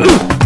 Ugh!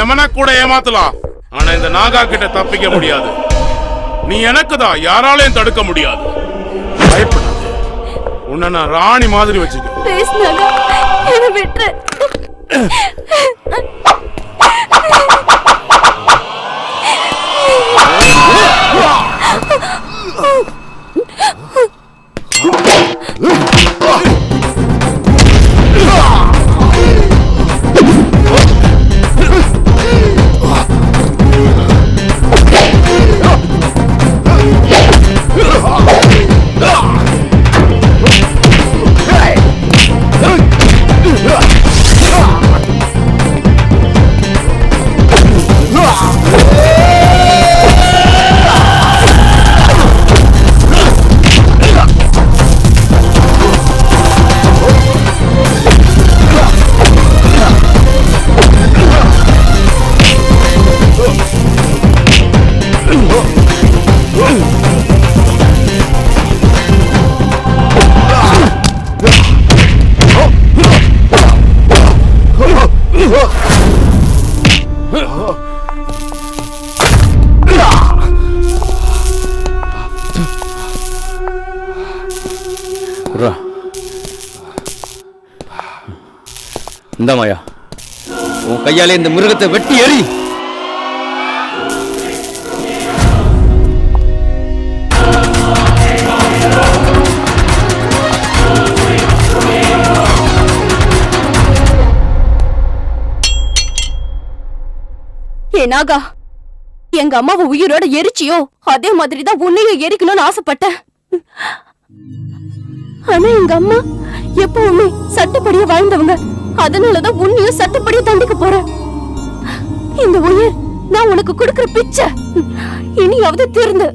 எமனை கூட ஏமாத்தலாம். ஆனா இந்த நாகா கிட்ட தப்பிக்க முடியாது. நீ எனக்கு தான் யாராலையும் தடுக்க முடியாது. பயப்படாத. உன்னை நான் ராணி மாதிரி வச்சுக்க ப்ளீஸ் இந்த மாயா உன் கையாலே இந்த மிருகத்தை வெட்டி எறி. ஏ நாகா எங்க அம்மாவை உயிரோட எரிச்சியோ அதே மாதிரி தான் உன்னையும் எரிக்கணும்னு ஆசைப்பட்டேன். ஆனா எங்க அம்மா எப்பவுமே சட்டப்படியே வாழ்ந்தவங்க. அதனாலதான் உன்னையும் சட்டப்படியே தண்டிக்க போறேன். இந்த உயிர் நான் உனக்கு கொடுக்கிற பிச்சை. இனியாவது திருந்து.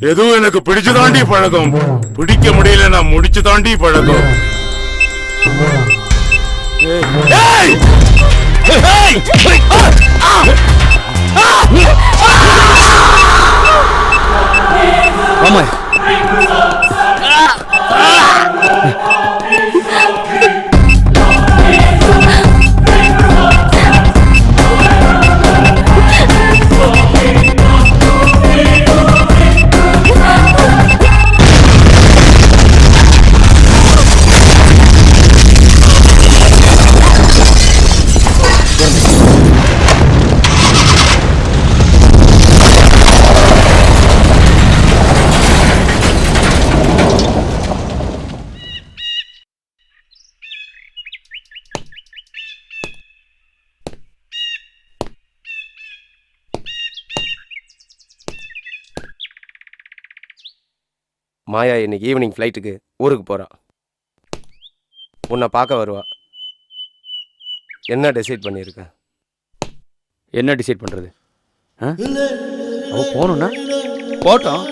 எதுவும் எனக்கு பிடிச்சு தாண்டி பழக்கம். பிடிக்க முடியல நான் முடிச்சு தாண்டி பழக்கம். ஏய்! மாயா இன்னைக்கு ஈவினிங் ஃப்ளைட்டுக்கு ஊருக்கு போறா. உன்னை பார்க்க வருவா. என்ன டிசைட் பண்ணியிருக்க என்ன டிசைட் பண்றது? ஆ? அவ போகணும்னா? போட்டோம்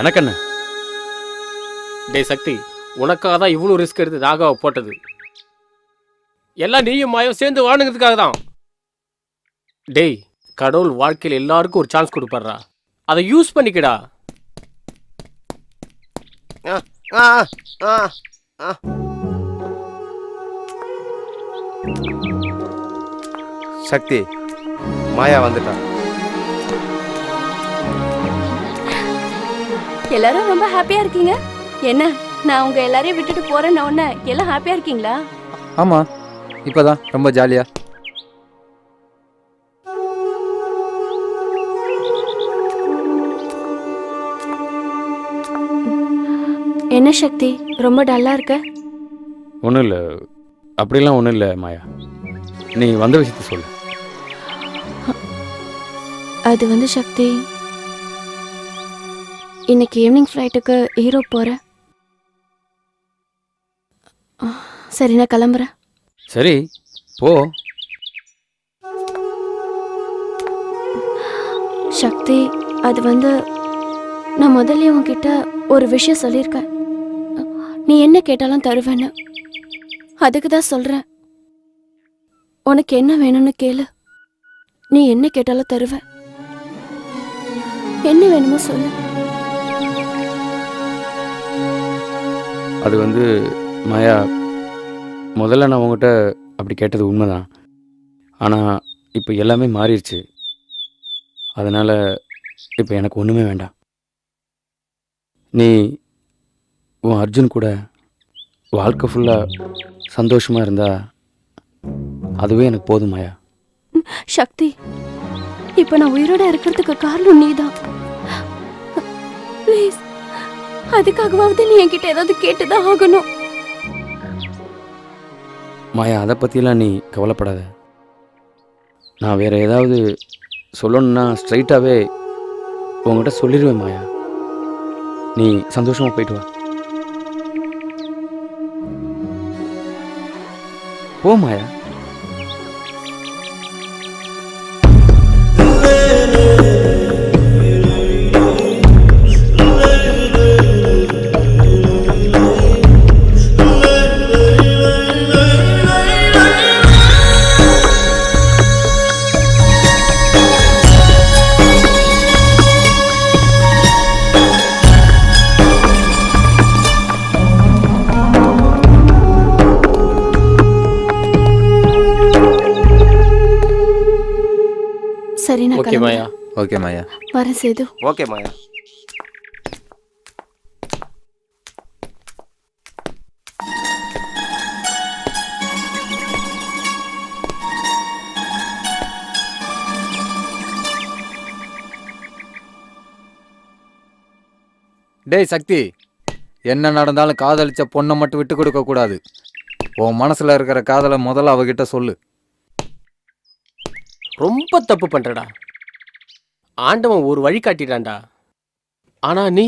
எனக்கு என்ன டேய் சக்தி உனக்காக தான் இவ்வளோ ரிஸ்க் எடுத்து ராகாவை போட்டது. எல்லாம் நீயும் மாயம் சேர்ந்து வாணுங்கிறதுக்காக தான். டேய் கடவுள் வாழ்க்கையில் எல்லாருக்கும் ஒரு சான்ஸ் கொடுப்பாரா அதை யூஸ் பண்ணிக்கடா. சக்தி மாயா வந்துட்டா. எல்லாரும் ரொம்ப ஹாப்பியா இருக்கீங்க? என்ன நான் உங்க எல்லாரையும் விட்டுட்டு போறேன்னு உடனே எல்லாம் ஹாப்பியா இருக்கீங்களா? ஆமாம் இப்போதான் ரொம்ப ஜாலியாக என்ன சக்தி? ரொம்ப டல்லா இருக்க? ஒன்றும் இல்லை. அப்படிலாம் ஒன்றும் இல்லை மாயா. நீ வந்த விஷயத்த சொல்லு. அது வந்து சக்தி இன்னைக்கு ஈவினிங் ஃப்ளைட்டுக்கு ஹீரோ போறேன் சரி நான் கிளம்புறேன். சரி போ. சக்தி அது வந்து நான் முதல்ல உன்கிட்ட ஒரு விஷயம் சொல்லியிருக்கேன். நீ என்ன கேட்டாலும் தருவேன்னு. அதுக்கு தான் சொல்றேன். உனக்கு என்ன வேணும்னு கேளு. நீ என்ன கேட்டாலும் தருவேன் என்ன வேணுமோ சொல்லு. அது வந்து மாயா முதல்ல நான் உங்ககிட்ட அப்படி கேட்டது உண்மைதான். ஆனால் இப்போ எல்லாமே மாறிடுச்சு. அதனால் இப்போ எனக்கு ஒன்றுமே வேண்டாம். நீ உன் அர்ஜுன் கூட வாழ்க்கை ஃபுல்லாக சந்தோஷமாக இருந்தா அதுவே எனக்கு போதும் மாயா. சக்தி இப்ப நான் உயிரோட இருக்கிறதுக்கு காரணம் நீதான். ப்ளீஸ் அதுக்காகவாவது நீ என்கிட்ட ஏதாவது கேட்டுதான் ஆகணும். மாயா அதை பற்றிலாம் நீ கவலைப்படாத. நான் வேறு ஏதாவது சொல்லணும்னா ஸ்ட்ரைட்டாகவே உங்ககிட்ட சொல்லிடுவேன் மாயா. நீ சந்தோஷமாக போயிட்டு வா. போ மாயா சரி நான் ஓகே மாயா. ஓகே மாயா. வரேன் சேது. ஓகே மாயா. டேய் சக்தி. என்ன நடந்தாலும் காதலிச்ச பொண்ணை மட்டும் விட்டு கொடுக்க கூடாது. உன் மனசுல இருக்கிற காதலை முதல்ல அவகிட்ட சொல்லு. ரொம்ப தப்பு பண்றடா. ஆண்டவன் ஒரு வழி காட்டிட்டான்டா. ஆனா நீ?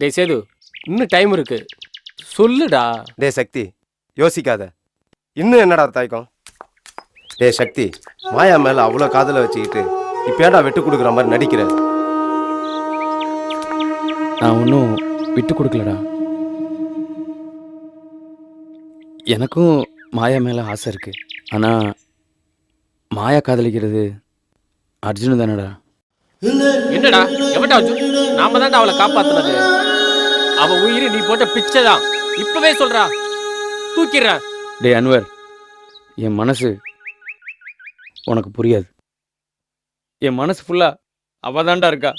டேய் சேது இன்னும் டைம் இருக்கு. சொல்லுடா. டே சக்தி யோசிக்காத. இன்னும் என்னடா தாய்க்கும் டே சக்தி மாயா மேல அவ்வளோ காதலை வச்சுக்கிட்டு இப்போ ஏன்டா விட்டு கொடுக்குற மாதிரி நடிக்கிற? நான் ஒன்றும் விட்டு கொடுக்கலடா. எனக்கும் மாயா மேலே ஆசை இருக்கு. ஆனால் மாயா காதலிக்கிறது? அர்ஜுனு தானடா. என்னடா? எவன்டா அர்ஜுன்? நாம தான்டா அவளை காப்பாத்துனது. அவ உயிரை நீ போட்ட பிச்சை தான். இப்பவே சொல்றா. தூக்கிடுறேன் டே அன்வர். என் மனசு உனக்கு புரியாது. என் மனசு ஃபுல்லாக அவ தான்டா இருக்கா.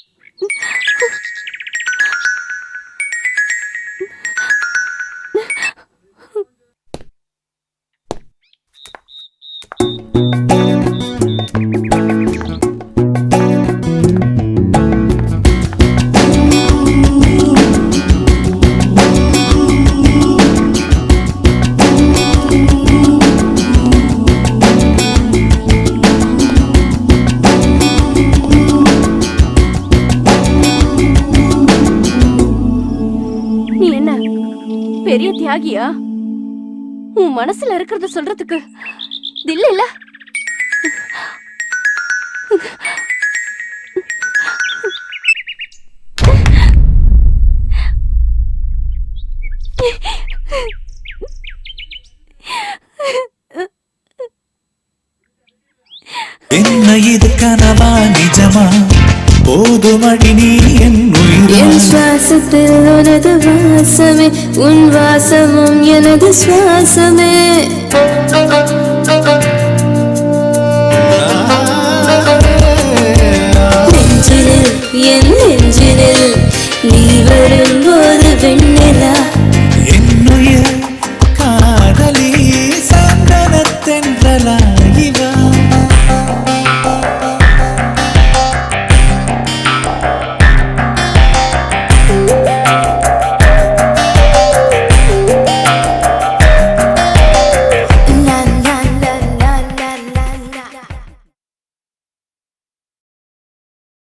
தியாகியா உன் மனசுல இருக்கிறத சொல்றதுக்கு தில்ல இல்ல? என்ன இது கனவா நிஜமா? போதுமடி நீ என் என் சுவாசத்தில் உனது வாசமே உன் வாசமும் எனது சுவாசமே.